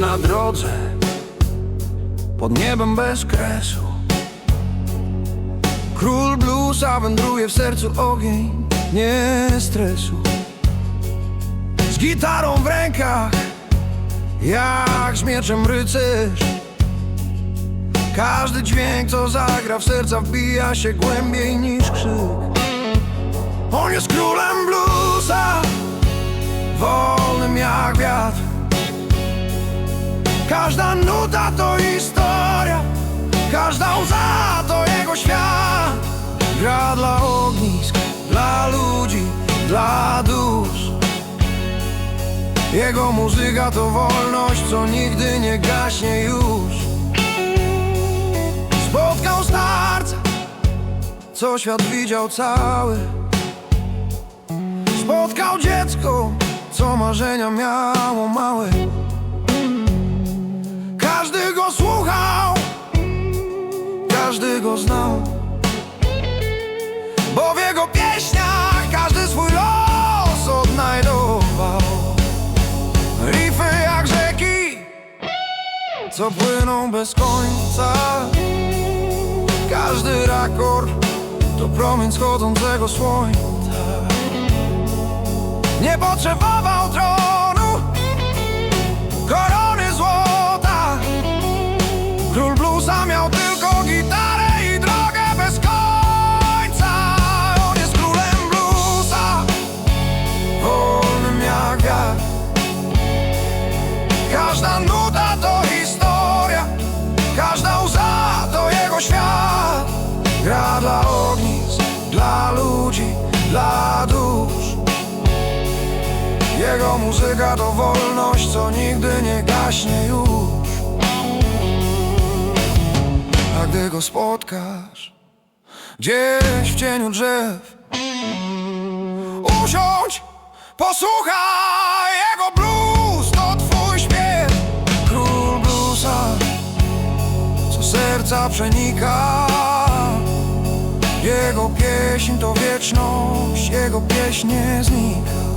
drodze Pod niebem bez kresu. Król bluesa wędruje w sercu ogień Nie stresu. Z gitarą w rękach Jak z mieczem rycerz. Każdy dźwięk co zagra w serca wbija się głębiej niż krzyk. On jest królem bluesa Wolnym Każda nuta to historia Każda łza to jego świat. Gra dla ognisk, dla ludzi, dla dusz. Jego muzyka to wolność, co nigdy nie gaśnie już. Spotkał starca, co świat widział cały. Spotkał dziecko, co marzenia miało małe każdy go znał. Bo w jego pieśniach każdy swój los odnajdował. Rify jak rzeki, co płyną bez końca. Każdy rakord to promień schodzącego słońca. Nie potrzebował Każda nuta to historia Każda łza to jego świat. Gra dla ognisk, dla ludzi, dla dusz. Jego muzyka to wolność, co nigdy nie gaśnie już. A gdy go spotkasz Gdzieś w cieniu drzew Usiądź, posłuchaj Jego blues serca przenika. Jego pieśń to wieczność Jego pieśń nie znika